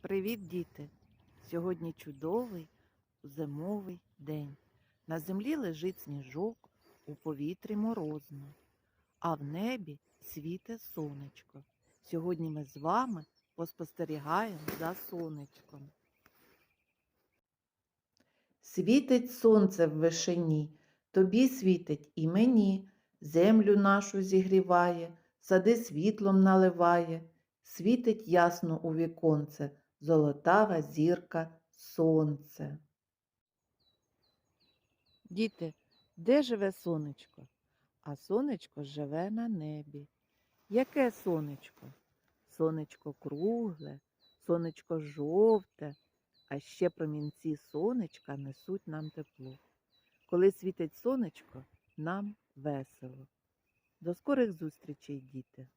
Привіт, діти! Сьогодні чудовий зимовий день. На землі лежить сніжок, у повітрі морозно, а в небі світе сонечко. Сьогодні ми з вами поспостерігаємо за сонечком. Світить сонце в вишині, тобі світить і мені, землю нашу зігріває, сади світлом наливає, світить ясно у віконце, золотава зірка сонце. Діти, де живе сонечко? А сонечко живе на небі. Яке сонечко? Сонечко кругле, сонечко жовте, а ще промінці сонечка несуть нам тепло. Коли світить сонечко, нам весело. До скорих зустрічей, діти!